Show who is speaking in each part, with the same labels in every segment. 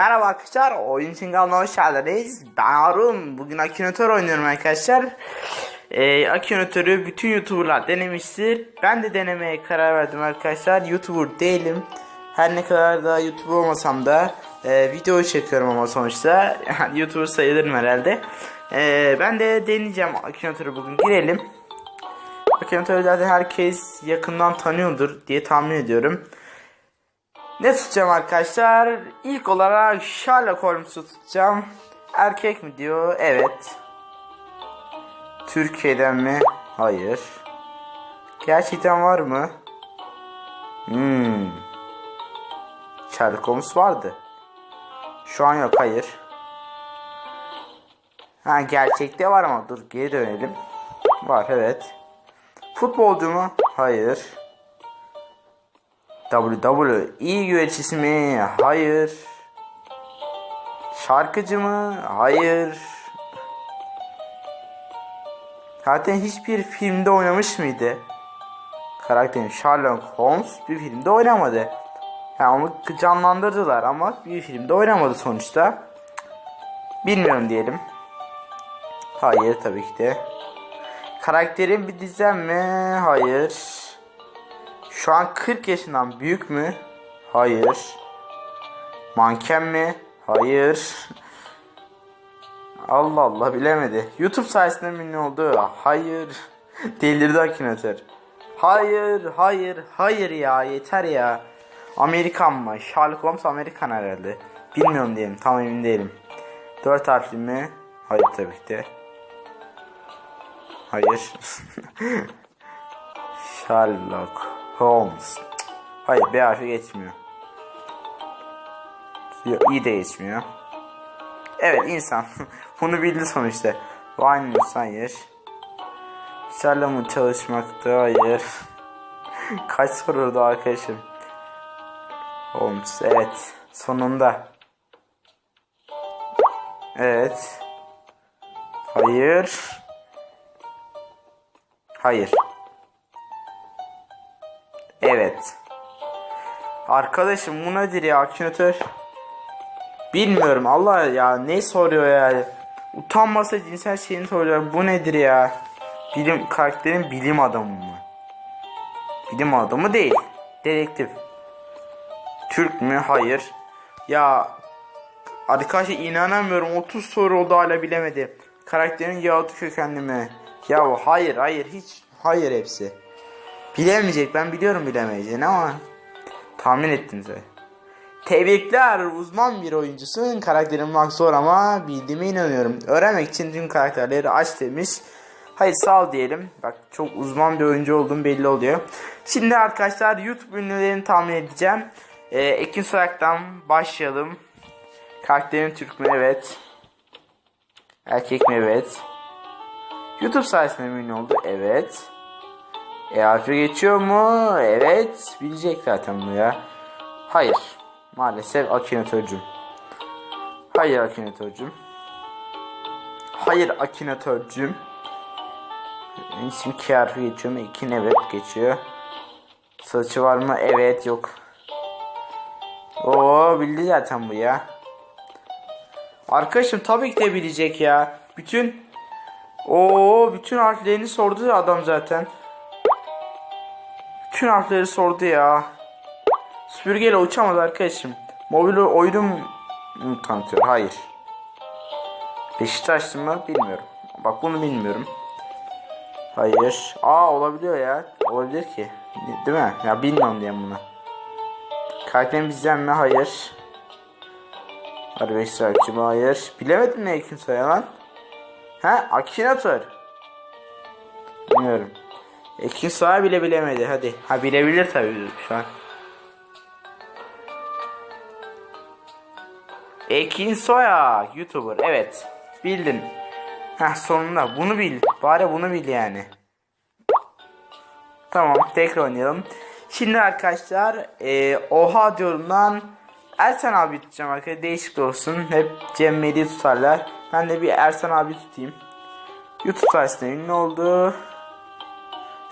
Speaker 1: Merhaba arkadaşlar, oyun için kanalına hoş geldiniz. Ben Harun, bugün Akinator oynuyorum arkadaşlar. Ee, Akinator'u bütün YouTuber'lar denemiştir. Ben de denemeye karar verdim arkadaşlar. YouTuber değilim. Her ne kadar da YouTuber olmasam da e, video çekiyorum ama sonuçta. Yani YouTuber sayılırım herhalde. Ee, ben de deneyeceğim Akinator'u bugün girelim. Akinator'u zaten herkes yakından tanıyordur diye tahmin ediyorum. Ne tutacağım arkadaşlar? İlk olarak Sherlock Holmes'u tutacağım. Erkek mi diyor? Evet. Türkiye'den mi? Hayır. Gerçekten var mı? Hmm. Sherlock Holmes vardı. Şu an yok hayır. Ha gerçekte var ama dur geri dönelim. Var evet. Futbolcu mu? Hayır. WWE güreşçisi mi? Hayır. Şarkıcı mı? Hayır. Zaten hiçbir filmde oynamış mıydı? Karakterim Sherlock Holmes bir filmde oynamadı. Yani onu canlandırdılar ama bir filmde oynamadı sonuçta. Bilmiyorum diyelim. Hayır tabii ki de. Karakterin bir dizem mi? Hayır. Şu an 40 yaşından büyük mü? Hayır. Manken mi? Hayır. Allah Allah bilemedi. YouTube sayesinde mi ünlü oldu? Hayır. Delirdi Akinator. Hayır, hayır, hayır ya yeter ya. Amerikan mı? Sherlock Holmes Amerikan herhalde. Bilmiyorum diyelim tam emin değilim. Dört harfli mi? Hayır tabii ki de. Hayır. Sherlock Holmes. Hayır B harfi geçmiyor. İyi de geçmiyor. Evet insan. Bunu bildi sonuçta. Wine hayır. Mı çalışmakta? Hayır. Kaç soru oldu arkadaşım? Holmes evet. Sonunda. Evet. Hayır. Hayır. Evet. Arkadaşım bu nedir ya Akinator? Bilmiyorum Allah ya ne soruyor ya. Utanmasa cinsel şeyini soruyor. Bu nedir ya? Bilim karakterin bilim adamı mı? Bilim adamı değil. Dedektif. Türk mü? Hayır. Ya arkadaşlar inanamıyorum 30 soru oldu hala bilemedi. Karakterin Yahudi kökenli mi? Ya hayır hayır hiç hayır hepsi. Bilemeyecek ben biliyorum bilemeyeceğini ama tahmin ettiniz öyle. Tebrikler uzman bir oyuncusun. Karakterin bulmak zor ama bildiğime inanıyorum. Öğrenmek için tüm karakterleri aç demiş. Hayır sağ ol diyelim. Bak çok uzman bir oyuncu olduğum belli oluyor. Şimdi arkadaşlar YouTube ünlülerini tahmin edeceğim. Ee, Ekin Soyak'tan başlayalım. Karakterin Türk mü? Evet. Erkek mi? Evet. YouTube sayesinde mi ünlü oldu? Evet. E harfi geçiyor mu? Evet. Bilecek zaten bu ya. Hayır. Maalesef Akinator'cum. Hayır Akinator'cum. Hayır Akinator'cum. İsim K harfi geçiyor mu? İkin evet geçiyor. Saçı var mı? Evet yok. Oo bildi zaten bu ya. Arkadaşım tabii ki de bilecek ya. Bütün Oo bütün harflerini sordu adam zaten. Bütün harfleri sordu ya. Süpürgeyle uçamaz arkadaşım. Mobil oyunu mu tanıtıyor? Hayır. Beşiktaşlı mı? Bilmiyorum. Bak bunu bilmiyorum. Hayır. Aa olabiliyor ya. Olabilir ki. Değil mi? Ya bilmiyorum diye bunu. Karakterin bizden mi? Hayır. Hadi Beşiktaşlı mı? Hayır. Bilemedim ne söyle lan? Ha? Akinator. Bilmiyorum. Ekin Soğa bile bilemedi hadi. Ha bilebilir tabii şu an. Ekin Soya YouTuber evet bildin. Heh sonunda bunu bil. Bari bunu bil yani. Tamam tekrar oynayalım. Şimdi arkadaşlar e, oha diyorum lan. Ersan abi tutacağım arkadaşlar değişik olsun. Hep Cem Melih tutarlar. Ben de bir Ersan abi tutayım. YouTube sayesinde ünlü oldu.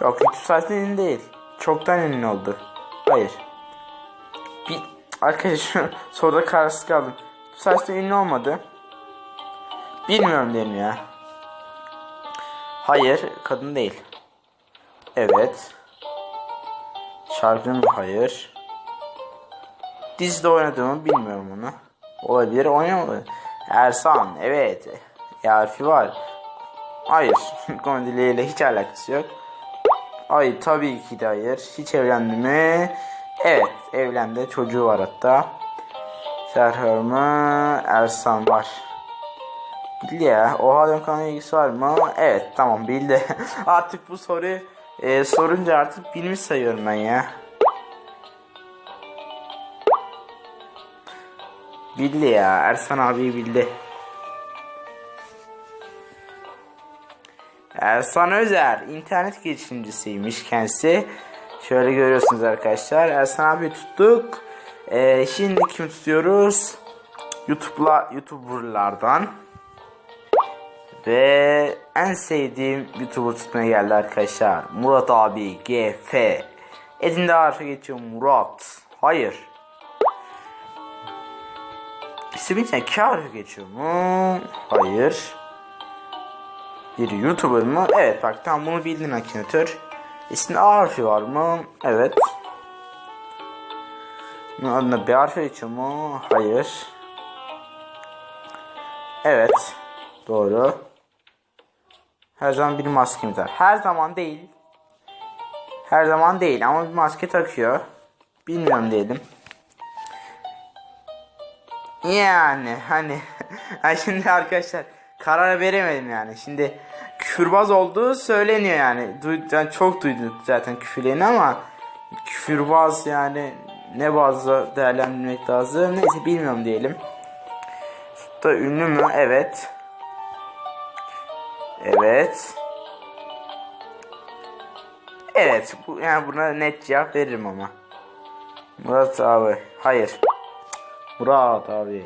Speaker 1: Yok YouTube sayesinde ünlü değil. Çoktan ünlü oldu. Hayır. Bir Arkadaşlar soruda kararsız kaldım. Bu sayesinde ünlü olmadı. Bilmiyorum dedim ya. Hayır kadın değil. Evet. Şarkının hayır. Dizide oynadı mı bilmiyorum onu. Olabilir oynamadı. Ersan evet. E harfi var. Hayır. Komedileriyle hiç alakası yok. Ay tabii ki de hayır. Hiç evlendi mi? Evet evlendi. Çocuğu var hatta. Serhör mü? Ersan var. Bildi ya. Oha Dönkan'la ilgisi var mı? Evet tamam bildi. artık bu soruyu e, sorunca artık bilmiş sayıyorum ben ya. Bildi ya. Ersan abi bildi. Ersan Özer internet girişimcisiymiş kendisi. Şöyle görüyorsunuz arkadaşlar. Ersan abi tuttuk. Ee, şimdi kim tutuyoruz? YouTube'la YouTuber'lardan. Ve en sevdiğim YouTuber tutmaya geldi arkadaşlar. Murat abi GF. Edinde harfi geçiyor Murat. Hayır. İsmi için K harfi geçiyor mu? Hayır. Bir YouTuber mı? Evet bak tam bunu bildin Akinator. İsminde A harfi var mı? Evet. Bunun adına B harfi geçiyor mu? Hayır. Evet. Doğru. Her zaman bir maskemiz var. Her zaman değil. Her zaman değil ama bir maske takıyor. Bilmiyorum diyelim. Yani hani ha şimdi arkadaşlar karar veremedim yani. Şimdi küfürbaz olduğu söyleniyor yani. Duy, yani çok duyduk zaten küfürlerini ama küfürbaz yani ne bazı değerlendirmek lazım. Neyse bilmiyorum diyelim. Da ünlü mü? Evet. Evet. Evet. Bu, yani buna net cevap veririm ama. Murat abi. Hayır. Murat abi.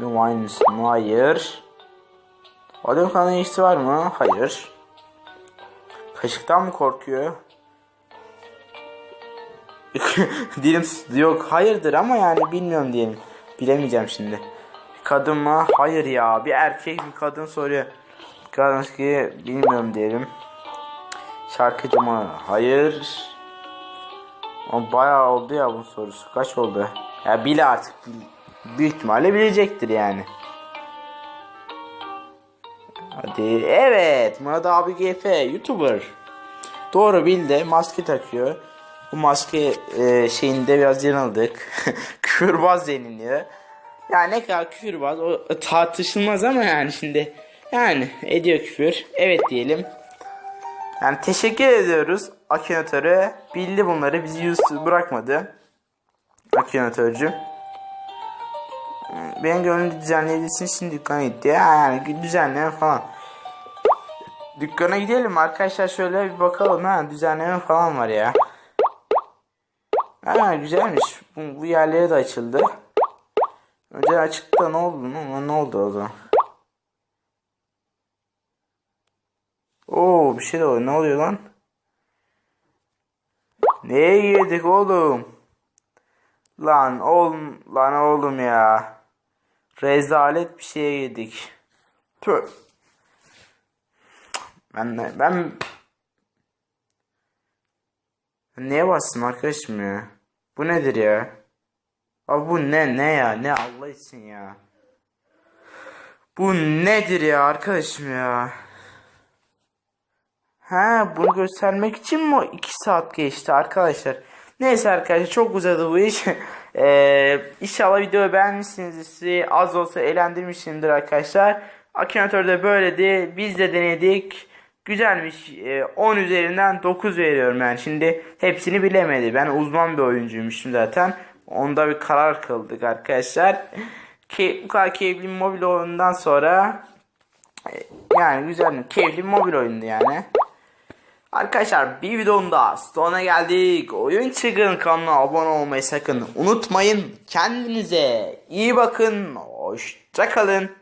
Speaker 1: Aynısı mı? Hayır. Adam kanı ilgisi var mı? Hayır. Kaşıktan mı korkuyor? Dilim yok hayırdır ama yani bilmiyorum diyelim. Bilemeyeceğim şimdi. Kadın mı? Hayır ya. Bir erkek bir kadın soruyor. Kadın ki bilmiyorum diyelim. Şarkıcı mı? Hayır. Ama bayağı oldu ya bu sorusu. Kaç oldu? Ya bil artık. Bil- Büyük ihtimalle bilecektir yani. Hadi. Evet. Murat abi GF. YouTuber. Doğru bildi. Maske takıyor. Bu maske e, şeyinde biraz yanıldık. küfürbaz deniliyor. Yani ne kadar küfürbaz o tartışılmaz ama yani şimdi yani ediyor küfür. Evet diyelim. Yani teşekkür ediyoruz Akinatöre. Bildi bunları bizi yüzsüz bırakmadı. Akinatörcü. Ben gönlümde düzenleyebilirsin şimdi dükkana gitti. Ya yani düzenleme falan. Dükkana gidelim arkadaşlar şöyle bir bakalım ha düzenleme falan var ya. Ha güzelmiş. Bu, bu yerlere de açıldı. Önce açıkta ne oldu? Ne, ne oldu o zaman? Oo bir şey de oluyor. Ne oluyor lan? Neye yedik oğlum? Lan oğlum, lan oğlum ya. Rezalet bir şeye yedik. Tüh. Ben de, ben Neye bastım arkadaşım ya? Bu nedir ya? Abi bu ne ne ya? Ne Allah için ya? Bu nedir ya arkadaşım ya? Ha bunu göstermek için mi 2 saat geçti arkadaşlar? Neyse arkadaşlar çok uzadı bu iş. Ee, inşallah videoyu beğenmişsinizdir. Sizi az olsa eğlendirmişimdir arkadaşlar. Akinator da böyledi. Biz de denedik. Güzelmiş. Ee, 10 üzerinden 9 veriyorum yani. Şimdi hepsini bilemedi. Ben uzman bir oyuncuymuşum zaten. Onda bir karar kıldık arkadaşlar. Ki, bu kadar keyifli mobil oyundan sonra e, yani güzel keyifli mobil oyundu yani. Arkadaşlar bir videonun daha sonuna geldik. Oyun Çılgın kanalına abone olmayı sakın unutmayın. Kendinize iyi bakın. Hoşçakalın.